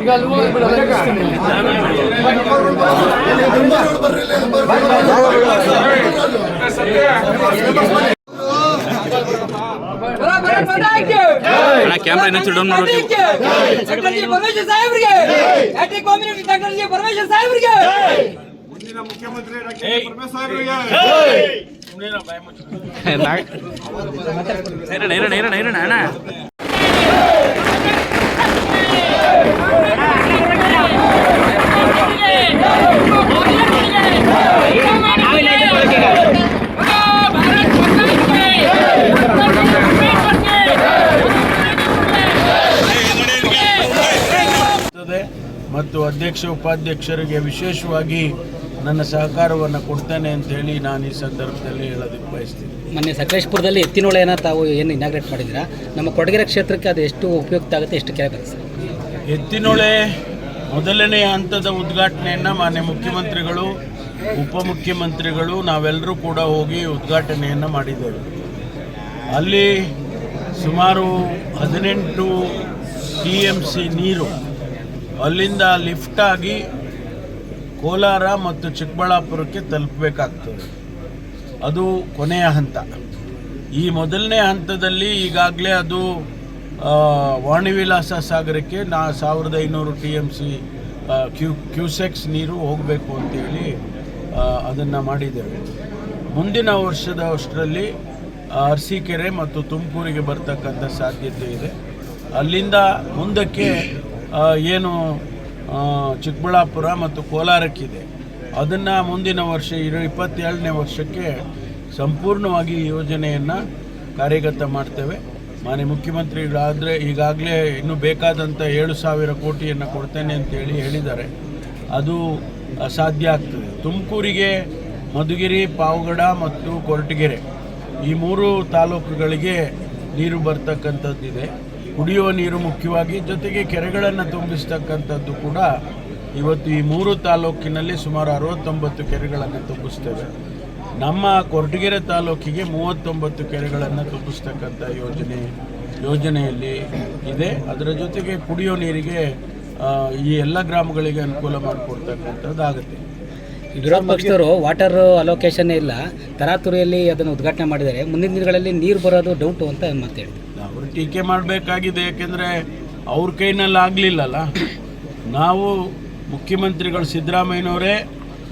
ಈಗ ಅಲ್ಲಿ ಹೋಗ್ಬಿಡು, ಮಾಡಿ ಕ್ಯಾಮ್ರಾ ಡೌನ್ ಮಾಡ್ಬೇಕು ಟೆಕ್ನಾಲಜಿ ಪರಮೇಶ್ವರ್ ಸಾಹೇಬ್ರಿಗೆ. ಮುಂದಿನ ಮುಖ್ಯಮಂತ್ರಿ ಪರಮೇಶ್ವರ್ ಸಾಹೇಬ್ರಿಗೆ. ಇರೋಣ ಇರೋಣ ಇರೋಣ ಅಣ್ಣ. ಮತ್ತು ಅಧ್ಯಕ್ಷ ಉಪಾಧ್ಯಕ್ಷರಿಗೆ ವಿಶೇಷವಾಗಿ ನನ್ನ ಸಹಕಾರವನ್ನು ಕೊಡ್ತೇನೆ ಅಂತ ಹೇಳಿ ನಾನು ಈ ಸಂದರ್ಭದಲ್ಲಿ ಹೇಳೋದಕ್ಕೆ ಬಯಸ್ತೀನಿ. ಮೊನ್ನೆ ಸಕಲೇಶ್ಪುರದಲ್ಲಿ ಎತ್ತಿನೊಳೆಯನ್ನು ತಾವು ಏನು ಇನಾಗ್ರೇಟ್ ಮಾಡಿದ್ದೀರಾ? ನಮ್ಮ ಕೊಡಗೆರೆ ಕ್ಷೇತ್ರಕ್ಕೆ ಅದು ಎಷ್ಟು ಉಪಯುಕ್ತ ಆಗುತ್ತೆ ಎಷ್ಟು ಕೆಳಗೆ ಬರುತ್ತೆ ಎತ್ತಿನೊಳೆ ಮೊದಲನೇ ಹಂತದ ಉದ್ಘಾಟನೆಯನ್ನು ಮಾನ್ಯ ಮುಖ್ಯಮಂತ್ರಿಗಳು ಉಪಮುಖ್ಯಮಂತ್ರಿಗಳು ನಾವೆಲ್ಲರೂ ಕೂಡ ಹೋಗಿ ಉದ್ಘಾಟನೆಯನ್ನು ಮಾಡಿದ್ದೇವೆ. ಅಲ್ಲಿ ಸುಮಾರು ಹದಿನೆಂಟು ಟಿ ಎಂ ಸಿ ನೀರು ಅಲ್ಲಿಂದ ಲಿಫ್ಟ್ ಆಗಿ ಕೋಲಾರ ಮತ್ತು ಚಿಕ್ಕಬಳ್ಳಾಪುರಕ್ಕೆ ತಲುಪಬೇಕಾಗ್ತದೆ. ಅದು ಕೊನೆಯ ಹಂತ. ಈ ಮೊದಲನೇ ಹಂತದಲ್ಲಿ ಈಗಾಗಲೇ ಅದು ವಾಣಿವಿಲಾಸ ಸಾಗರಕ್ಕೆ ನಾ ಸಾವಿರದ ಐನೂರು ಟಿ ಎಂ ಸಿ ಕ್ಯೂ, ಕ್ಯೂಸೆಕ್ಸ್ ನೀರು ಹೋಗಬೇಕು ಅಂತೇಳಿ ಅದನ್ನು ಮಾಡಿದ್ದೇವೆ. ಮುಂದಿನ ವರ್ಷದ ಅಷ್ಟರಲ್ಲಿ ಅರಸೀಕೆರೆ ಮತ್ತು ತುಮಕೂರಿಗೆ ಬರ್ತಕ್ಕಂಥ ಸಾಧ್ಯತೆ ಇದೆ. ಅಲ್ಲಿಂದ ಮುಂದಕ್ಕೆ ಏನು ಚಿಕ್ಕಬಳ್ಳಾಪುರ ಮತ್ತು ಕೋಲಾರಕ್ಕಿದೆ. ಅದನ್ನು ಮುಂದಿನ ವರ್ಷ, ಇರೋ ಇಪ್ಪತ್ತೇಳನೇ ವರ್ಷಕ್ಕೆ ಸಂಪೂರ್ಣವಾಗಿ ಯೋಜನೆಯನ್ನು ಕಾರ್ಯಗತ ಮಾಡ್ತೇವೆ. ಮಾನ್ಯ ಮುಖ್ಯಮಂತ್ರಿಗಳಾದರೆ ಈಗಾಗಲೇ ಇನ್ನೂ ಬೇಕಾದಂಥ ಏಳು ಸಾವಿರ ಕೋಟಿಯನ್ನು ಕೊಡ್ತೇನೆ ಅಂತೇಳಿ ಹೇಳಿದ್ದಾರೆ. ಅದು ಅಸಾಧ್ಯ ಸಾಧ್ಯ ಆಗ್ತದೆ. ತುಮಕೂರಿಗೆ ಮಧುಗಿರಿ, ಪಾವಗಡ ಮತ್ತು ಕೊರಟಗೆರೆ ಈ ಮೂರು ತಾಲೂಕುಗಳಿಗೆ ನೀರು ಬರ್ತಕ್ಕಂಥದ್ದಿದೆ. ಕುಡಿಯುವ ನೀರು ಮುಖ್ಯವಾಗಿ ಜೊತೆಗೆ ಕೆರೆಗಳನ್ನು ತುಂಬಿಸ್ತಕ್ಕಂಥದ್ದು ಕೂಡ ಇವತ್ತು ಈ ಮೂರು ತಾಲೂಕಿನಲ್ಲಿ ಸುಮಾರು ಅರವತ್ತೊಂಬತ್ತು ಕೆರೆಗಳನ್ನು ತುಂಬಿಸ್ತೇವೆ. ನಮ್ಮ ಕೊರಟಗೆರೆ ತಾಲೂಕಿಗೆ ಮೂವತ್ತೊಂಬತ್ತು ಕೆರೆಗಳನ್ನು ತುಂಬಿಸ್ತಕ್ಕಂಥ ಯೋಜನೆ ಯೋಜನೆಯಲ್ಲಿ ಇದೆ. ಅದರ ಜೊತೆಗೆ ಕುಡಿಯೋ ನೀರಿಗೆ ಈ ಎಲ್ಲ ಗ್ರಾಮಗಳಿಗೆ ಅನುಕೂಲ ಮಾಡಿಕೊಡ್ತಕ್ಕಂಥದ್ದು ಆಗುತ್ತೆ. ವಿರೋಧ ಪಕ್ಷದವರು ವಾಟರ್ ಅಲೋಕೇಶನ್ ಇಲ್ಲ. ತರಾತುರಿಯಲ್ಲಿ ಅದನ್ನು ಉದ್ಘಾಟನೆ ಮಾಡಿದರೆ ಮುಂದಿನ ದಿನಗಳಲ್ಲಿ ನೀರು ಬರೋದು ಡೌಟು ಅಂತ ಮತ್ತೆ ಹೇಳಿದ್ರು ಅವರು ಟೀಕೆ ಮಾಡಬೇಕಾಗಿದೆ, ಯಾಕೆಂದರೆ ಅವ್ರ ಕೈನಲ್ಲಿ ಆಗಲಿಲ್ಲಲ್ಲ. ನಾವು ಮುಖ್ಯಮಂತ್ರಿಗಳು ಸಿದ್ದರಾಮಯ್ಯನವರೇ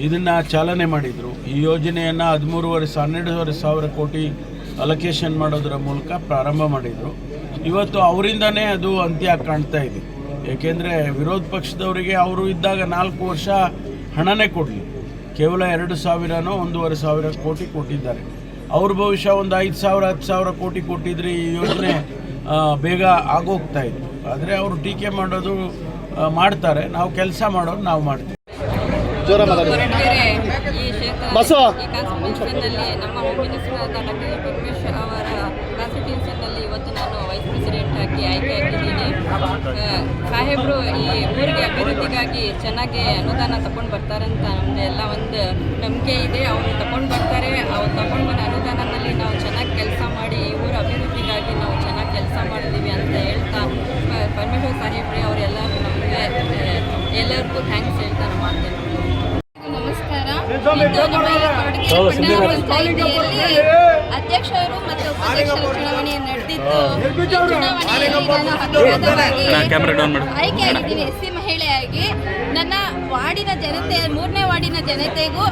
ಇದನ್ನು ಚಾಲನೆ ಮಾಡಿದರು. ಈ ಯೋಜನೆಯನ್ನು ಹದಿಮೂರುವರೆ ಹನ್ನೆರಡುವರೆ ಸಾವಿರ ಕೋಟಿ ಅಲೊಕೇಶನ್ ಮಾಡೋದರ ಮೂಲಕ ಪ್ರಾರಂಭ ಮಾಡಿದರು. ಇವತ್ತು ಅವರಿಂದನೇ ಅದು ಅಂತ್ಯ ಕಾಣ್ತಾ ಇದೆ. ಏಕೆಂದರೆ ವಿರೋಧ ಪಕ್ಷದವರಿಗೆ ಅವರು ಇದ್ದಾಗ ನಾಲ್ಕು ವರ್ಷ ಹಣನೇ ಕೊಡಲಿ. ಕೇವಲ ಎರಡು ಸಾವಿರನೋ ಒಂದೂವರೆ ಸಾವಿರ ಕೋಟಿ ಕೊಟ್ಟಿದ್ದಾರೆ. ಅವ್ರ ಭವಿಷ್ಯ ಒಂದು ಐದು ಸಾವಿರ, ಹತ್ತು ಸಾವಿರ ಕೋಟಿ ಕೊಟ್ಟಿದ್ರೆ ಈ ಯೋಜನೆ. ಬೇಗ ಆಗೋಗ್ತಾ ಇತ್ತು. ಆದರೆ ಅವರು ಟೀಕೆ ಮಾಡೋದು ಮಾಡ್ತಾರೆ. ನಾವು ಕೆಲಸ ಮಾಡೋದು ನಾವು ಮಾಡ್ತೀವಿ. ಈ ಕಾನ್ಸ್ಟಿಟ್ಯೂನ್ಸಿನಲ್ಲಿ ನಮ್ಮ ಆದ ಡಾಕ್ಟರ್ ಪರಮೇಶ್ವರ್ ಅವರ ಕಾನ್ಸ್ಟಿಟ್ಯೂನ್ಸಿನಲ್ಲಿ ಇವತ್ತು ನಾನು ವೈಸ್ ಪ್ರೆಸಿಡೆಂಟ್ ಆಗಿ ಆಯ್ಕೆಯಾಗಿದ್ದೀನಿ ಸಾಹೇಬರು ಈ ಊರಿಗೆ ಅಭಿವೃದ್ಧಿಗಾಗಿ ಚೆನ್ನಾಗಿ ಅನುದಾನ ತಗೊಂಡು ಬರ್ತಾರೆ ಅಂತ ನಮ್ಮದು ಎಲ್ಲ ಒಂದು ನಂಬಿಕೆ ಇದೆ. ಅವರು ತಗೊಂಡು ಬರ್ತಾರೆ. ಅವ್ರು ತಗೊಂಡು ಬಂದ ಅನುದಾನದಲ್ಲಿ ನಾವು ಚೆನ್ನಾಗಿ ಕೆಲಸ ಮಾಡಿ ಈ ಊರ ಅಭಿವೃದ್ಧಿಗಾಗಿ ನಾವು ಚೆನ್ನಾಗಿ ಕೆಲಸ ಮಾಡಿದ್ದೀವಿ ಅಂತ ಹೇಳ್ತಾ ಪ- ಪರಮೇಶ್ವರ್ ಸಾಹೇಬ್ರೆ ಅವರೆಲ್ಲರೂ ನಮಗೆ ಎಲ್ಲರಿಗೂ ಥ್ಯಾಂಕ್ಸ್ ಹೇಳ್ತಾ ನಾನು ಮಾಡ್ತೇನೆ ನಮಸ್ಕಾರ ಇಂದು ನಮ್ಮ ಕೊರಟಗೆರೆ ಪಟ್ಟಣ ಪಂಚಾಯಿತಿಯಲ್ಲಿ ಅಧ್ಯಕ್ಷರು ಮತ್ತು ಉಪಾಧ್ಯಕ್ಷರ ಚುನಾವಣೆ ನಡೆದಿದ್ದು. ಈ ಚುನಾವಣೆಯಲ್ಲಿ ನಾನು ಆಯ್ಕೆಯಾಗಿದ್ದೀನಿ ಎಸ್ ಸಿ ಮಹಿಳೆಯಾಗಿ ನನ್ನ ವಾರ್ಡಿನ ಜನತೆ ಮೂರನೇ ವಾರ್ಡಿನ ಜನತೆಗೂ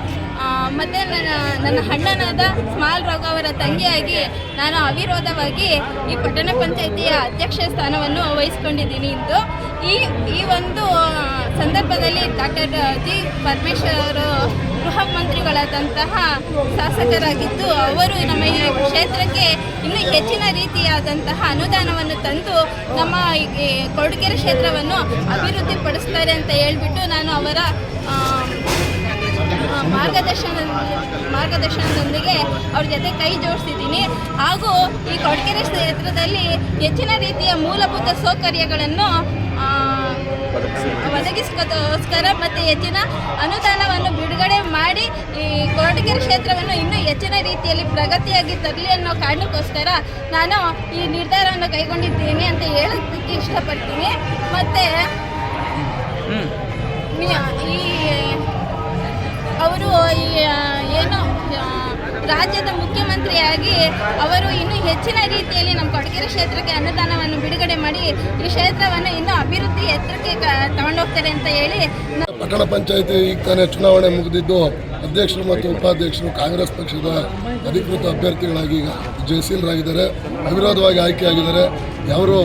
ಮತ್ತು ನನ್ನ ನನ್ನ ಅಣ್ಣನಾದ ಸ್ಮಾಲ್ ರೋಗ ಅವರ ತಂಗಿಯಾಗಿ ನಾನು ಅವಿರೋಧವಾಗಿ ಈ ಪಟ್ಟಣ ಪಂಚಾಯಿತಿಯ ಅಧ್ಯಕ್ಷ ಸ್ಥಾನವನ್ನು ವಹಿಸಿಕೊಂಡಿದ್ದೀನಿ ಇಂದು. ಈ ಈ ಒಂದು ಸಂದರ್ಭದಲ್ಲಿ ಡಾಕ್ಟರ್ ಜಿ ಪರಮೇಶ್ವರ್ ಗೃಹ ಮಂತ್ರಿಗಳಾದಂತಹ ಶಾಸಕರಾಗಿದ್ದು, ಅವರು ನಮ್ಮ ಈ ಕ್ಷೇತ್ರಕ್ಕೆ ಇನ್ನೂ ಹೆಚ್ಚಿನ ರೀತಿಯಾದಂತಹ ಅನುದಾನವನ್ನು ತಂದು ನಮ್ಮ ಕೊಡುಗೆರೆ ಕ್ಷೇತ್ರವನ್ನು ಅಭಿವೃದ್ಧಿಪಡಿಸ್ತಾರೆ ಅಂತ ಹೇಳ್ಬಿಟ್ಟು ನಾನು ಅವರ ಮಾರ್ಗದರ್ಶನ, ಮಾರ್ಗದರ್ಶನದೊಂದಿಗೆ ಅವ್ರ ಜೊತೆ ಕೈ ಜೋಡಿಸಿದ್ದೀನಿ. ಹಾಗೂ ಈ ಕೊಡಗೆರೆ ಕ್ಷೇತ್ರದಲ್ಲಿ ಹೆಚ್ಚಿನ ರೀತಿಯ ಮೂಲಭೂತ ಸೌಕರ್ಯಗಳನ್ನು ಆ, ಒದಗಿಸ್ಕೋಸ್ಕರ ಮತ್ತು ಹೆಚ್ಚಿನ ಅನುದಾನವನ್ನು ಬಿಡುಗಡೆ ಮಾಡಿ ಈ ಕೊರಟಗೆರೆ ಕ್ಷೇತ್ರವನ್ನು ಇನ್ನೂ ಹೆಚ್ಚಿನ ರೀತಿಯಲ್ಲಿ ಪ್ರಗತಿಯಾಗಿ ತರಲಿ ಅನ್ನೋ ಕಾರಣಕ್ಕೋಸ್ಕರ ನಾನು ಈ ನಿರ್ಧಾರವನ್ನು ಕೈಗೊಂಡಿದ್ದೀನಿ ಅಂತ ಹೇಳೋದಕ್ಕೆ ಇಷ್ಟಪಡ್ತೀನಿ. ಮತ್ತು ಈ ಅವರು ಈ ಏನು ರಾಜ್ಯದ ಮುಖ್ಯಮಂತ್ರಿಯಾಗಿ ಅವರು ಇನ್ನೂ ಹೆಚ್ಚಿನ ರೀತಿಯಲ್ಲಿ ನಮ್ಮ ಕೊಡಗೆರೆ ಕ್ಷೇತ್ರಕ್ಕೆ ಅನುದಾನವನ್ನು ಬಿಡುಗಡೆ ಮಾಡಿ ಈ ಕ್ಷೇತ್ರವನ್ನು ಇನ್ನೂ ಅಭಿವೃದ್ಧಿ ಎತ್ತರಕ್ಕೆ ತಗೊಂಡೋಗ್ತಾರೆ ಅಂತ ಹೇಳಿ ಪಟ್ಟಣ ಪಂಚಾಯತಿ ಈಗ ತಾನೇ ಚುನಾವಣೆ ಮುಗಿದಿದ್ದು, ಅಧ್ಯಕ್ಷರು ಮತ್ತು ಉಪಾಧ್ಯಕ್ಷರು ಕಾಂಗ್ರೆಸ್ ಪಕ್ಷದ ಅಧಿಕೃತ ಅಭ್ಯರ್ಥಿಗಳಾಗಿ ಈಗ ಜಯಶೀಲರಾಗಿದ್ದಾರೆ, ಅವಿರೋಧವಾಗಿ ಆಯ್ಕೆಯಾಗಿದ್ದಾರೆ. ಅವರು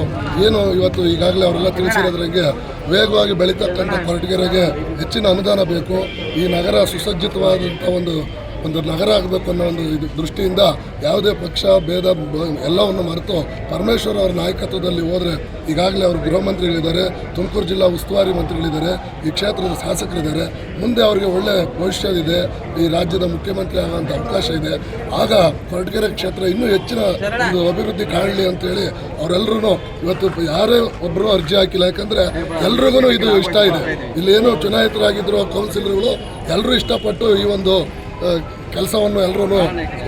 ಏನು ಇವತ್ತು ಈಗಾಗಲೇ ಅವರೆಲ್ಲ ತಿಳಿಸಿರೋದ್ರಂಗೆ ವೇಗವಾಗಿ ಬೆಳೀತಕ್ಕಂಥ ಕೊರಟಗೆರೆಗೆ ಹೆಚ್ಚಿನ ಅನುದಾನ ಬೇಕು. ಈ ನಗರ ಸುಸಜ್ಜಿತವಾದಂಥ ಒಂದು ಒಂದು ನಗರ ಆಗಬೇಕು ಅನ್ನೋ ಒಂದು ಇದು ದೃಷ್ಟಿಯಿಂದ ಯಾವುದೇ ಪಕ್ಷ, ಭೇದ ಎಲ್ಲವನ್ನು ಮರೆತು ಪರಮೇಶ್ವರ್ ಅವರ ನಾಯಕತ್ವದಲ್ಲಿ ಹೋದರೆ ಈಗಾಗಲೇ ಅವರು ಗೃಹ ಮಂತ್ರಿಗಳಿದ್ದಾರೆ, ತುಮಕೂರು ಜಿಲ್ಲಾ ಉಸ್ತುವಾರಿ ಮಂತ್ರಿಗಳಿದ್ದಾರೆ, ಈ ಕ್ಷೇತ್ರದ ಶಾಸಕರಿದ್ದಾರೆ. ಮುಂದೆ ಅವರಿಗೆ ಒಳ್ಳೆ ಭವಿಷ್ಯ ಇದೆ ಈ ರಾಜ್ಯದ ಮುಖ್ಯಮಂತ್ರಿ ಆಗುವಂಥ ಅವಕಾಶ ಇದೆ. ಆಗ ಕೊರಟಗೆರೆ ಕ್ಷೇತ್ರ ಇನ್ನೂ ಹೆಚ್ಚಿನ ಒಂದು ಅಭಿವೃದ್ಧಿ ಕಾಣಲಿ ಅಂತೇಳಿ ಅವರೆಲ್ಲರೂ ಇವತ್ತು ಯಾರೇ ಒಬ್ಬರು ಅರ್ಜಿ ಹಾಕಿಲ್ಲ, ಯಾಕಂದರೆ ಎಲ್ರಿಗೂ ಇದು ಇಷ್ಟ ಇದೆ. ಇಲ್ಲಿ ಏನು ಚುನಾಯಿತರಾಗಿದ್ರು, ಕೌನ್ಸಿಲರ್ಗಳು ಎಲ್ಲರೂ ಇಷ್ಟಪಟ್ಟು ಈ ಒಂದು ಕೆಲಸವನ್ನು ಎಲ್ಲರೂ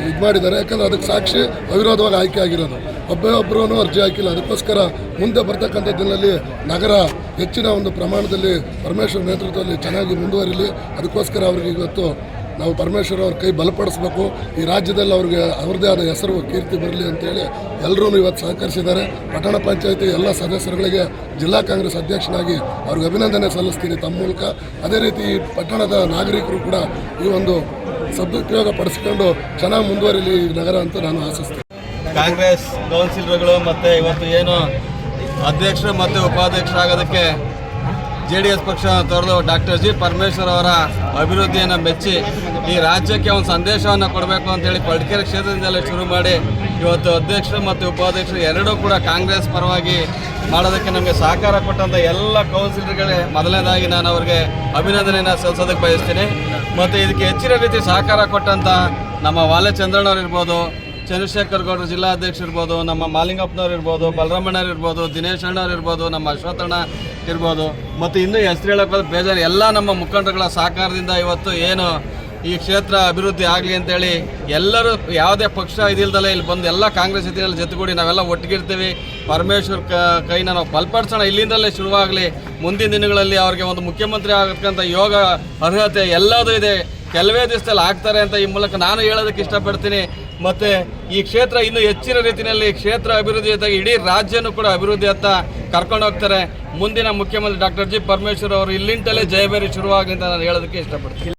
ಇದು ಮಾಡಿದ್ದಾರೆ. ಯಾಕಂದ್ರೆ ಅದಕ್ಕೆ ಸಾಕ್ಷಿ ಅವಿರೋಧವಾಗಿ ಆಯ್ಕೆ ಆಗಿರೋದು. ಒಬ್ಬೇ ಒಬ್ಬರೂ ಅರ್ಜಿ ಹಾಕಿಲ್ಲ. ಅದಕ್ಕೋಸ್ಕರ ಮುಂದೆ ಬರ್ತಕ್ಕಂಥ ದಿನದಲ್ಲಿ ನಗರ ಹೆಚ್ಚಿನ ಒಂದು ಪ್ರಮಾಣದಲ್ಲಿ ಪರಮೇಶ್ವರ ನೇತೃತ್ವದಲ್ಲಿ ಚೆನ್ನಾಗಿ ಮುಂದುವರಿಲಿ. ಅದಕ್ಕೋಸ್ಕರ ಅವ್ರಿಗೆ ಇವತ್ತು ನಾವು ಪರಮೇಶ್ವರ್ ಅವ್ರ ಕೈ ಬಲಪಡಿಸ್ಬೇಕು. ಈ ರಾಜ್ಯದಲ್ಲಿ ಅವ್ರಿಗೆ ಅವ್ರದ್ದೇ ಆದ ಹೆಸರು, ಕೀರ್ತಿ ಬರಲಿ ಅಂತೇಳಿ ಎಲ್ಲರೂ ಇವತ್ತು ಸಹಕರಿಸಿದ್ದಾರೆ. ಪಟ್ಟಣ ಪಂಚಾಯತಿ ಎಲ್ಲ ಸದಸ್ಯರುಗಳಿಗೆ ಜಿಲ್ಲಾ ಕಾಂಗ್ರೆಸ್ ಅಧ್ಯಕ್ಷನಾಗಿ ಅವ್ರಿಗೆ ಅಭಿನಂದನೆ ಸಲ್ಲಿಸ್ತೀನಿ ತಮ್ಮ ಮೂಲಕ. ಅದೇ ರೀತಿ ಪಟ್ಟಣದ ನಾಗರಿಕರು ಕೂಡ ಈ ಒಂದು ಸದುಪಯೋಗ ಪಡಿಸ್ಕೊಂಡು ಚೆನ್ನಾಗಿ ಮುಂದುವರಿಲಿ ನಗರ ಅಂತ ನಾನು ಆಶಿಸ್ತೀನಿ. ಕಾಂಗ್ರೆಸ್ ಕೌನ್ಸಿಲರ್ಗಳು ಮತ್ತು ಇವತ್ತು ಏನು ಅಧ್ಯಕ್ಷರು ಮತ್ತು ಉಪಾಧ್ಯಕ್ಷರಾಗೋದಕ್ಕೆ ಜೆ ಡಿ ಎಸ್ ಪಕ್ಷ ತೊರೆದು ಡಾಕ್ಟರ್ ಜಿ ಪರಮೇಶ್ವರ್ ಅವರ ಅಭಿವೃದ್ಧಿಯನ್ನು ಮೆಚ್ಚಿ ಈ ರಾಜ್ಯಕ್ಕೆ ಒಂದು ಸಂದೇಶವನ್ನು ಕೊಡಬೇಕು ಅಂತೇಳಿ ಪಡ್ಕೇರಿ ಕ್ಷೇತ್ರದಿಂದಲೇ ಶುರು ಮಾಡಿ ಇವತ್ತು ಅಧ್ಯಕ್ಷರು ಮತ್ತು ಉಪಾಧ್ಯಕ್ಷರು ಎರಡೂ ಕೂಡ ಕಾಂಗ್ರೆಸ್ ಪರವಾಗಿ ಮಾಡೋದಕ್ಕೆ ನಮಗೆ ಸಹಕಾರ ಕೊಟ್ಟಂಥ ಎಲ್ಲ ಕೌನ್ಸಿಲರ್ಗಳೇ ಮೊದಲನೇದಾಗಿ ನಾನು ಅವರಿಗೆ ಅಭಿನಂದನೆಯನ್ನು ಸಲ್ಲಿಸೋದಕ್ಕೆ ಬಯಸ್ತೀನಿ. ಮತ್ತು ಇದಕ್ಕೆ ಹೆಚ್ಚಿನ ರೀತಿ ಸಹಕಾರ ಕೊಟ್ಟಂಥ ನಮ್ಮ ವಾಲೆ ಚಂದ್ರಣ್ಣವ್ರು ಇರ್ಬೋದು ಚಂದ್ರಶೇಖರ್ ಗೌಡರು ಜಿಲ್ಲಾಧ್ಯಕ್ಷ ಇರ್ಬೋದು, ನಮ್ಮ ಮಾಲಿಂಗಪ್ಪನವ್ರು ಇರ್ಬೋದು, ಬಲರಾಮಣ್ಣವ್ರು ಇರ್ಬೋದು, ದಿನೇಶ್ ಅಣ್ಣವ್ರು ಇರ್ಬೋದು, ನಮ್ಮ ಅಶ್ವಥಣ್ಣ ಇರ್ಬೋದು, ಮತ್ತು ಇನ್ನೂ ಹೆಸರು ಹೇಳೋಕೆ ಬೇಜಾರು ಎಲ್ಲ ನಮ್ಮ ಮುಖಂಡರುಗಳ ಸಹಕಾರದಿಂದ ಇವತ್ತು ಏನು ಈ ಕ್ಷೇತ್ರ ಅಭಿವೃದ್ಧಿ ಆಗಲಿ ಅಂತೇಳಿ ಎಲ್ಲರೂ ಯಾವುದೇ ಪಕ್ಷ ಇದಿಲ್ದಲೇ ಇಲ್ಲಿ ಬಂದು ಎಲ್ಲ ಕಾಂಗ್ರೆಸ್ ಇದ್ರಲ್ಲಿ ಜೊತೆಗೂಡಿ ನಾವೆಲ್ಲ ಒಟ್ಟಿಗಿರ್ತೀವಿ. ಪರಮೇಶ್ವರ್ ಕ ಕೈನ ನಾವು ಬಲಪಡಿಸೋಣ. ಇಲ್ಲಿಂದಲೇ ಶುರುವಾಗಲಿ ಮುಂದಿನ ದಿನಗಳಲ್ಲಿ ಅವ್ರಿಗೆ ಒಂದು ಮುಖ್ಯಮಂತ್ರಿ ಆಗತಕ್ಕಂಥ ಯೋಗ ಅರ್ಹತೆ ಎಲ್ಲದೂ ಇದೆ. ಕೆಲವೇ ದಿವಸದಲ್ಲಿ ಆಗ್ತಾರೆ ಅಂತ ಈ ಮೂಲಕ ನಾನು ಹೇಳೋದಕ್ಕೆ ಇಷ್ಟಪಡ್ತೀನಿ. ಮತ್ತು ಈ ಕ್ಷೇತ್ರ ಇನ್ನೂ ಹೆಚ್ಚಿನ ರೀತಿಯಲ್ಲಿ ಕ್ಷೇತ್ರ ಅಭಿವೃದ್ಧಿ ಜೊತೆಗೆ ಇಡೀ ರಾಜ್ಯನೂ ಕೂಡ ಅಭಿವೃದ್ಧಿ ಅಂತ ಕರ್ಕೊಂಡು ಹೋಗ್ತಾರೆ. ಮುಂದಿನ ಮುಖ್ಯಮಂತ್ರಿ ಡಾಕ್ಟರ್ ಜಿ ಪರಮೇಶ್ವರ್ ಅವರು ಇಲ್ಲಿಂದಲೇ ಜಯಬೇರಿ ಶುರುವಾಗಲಿ ಅಂತ ನಾನು ಹೇಳೋದಕ್ಕೆ ಇಷ್ಟಪಡ್ತೀನಿ.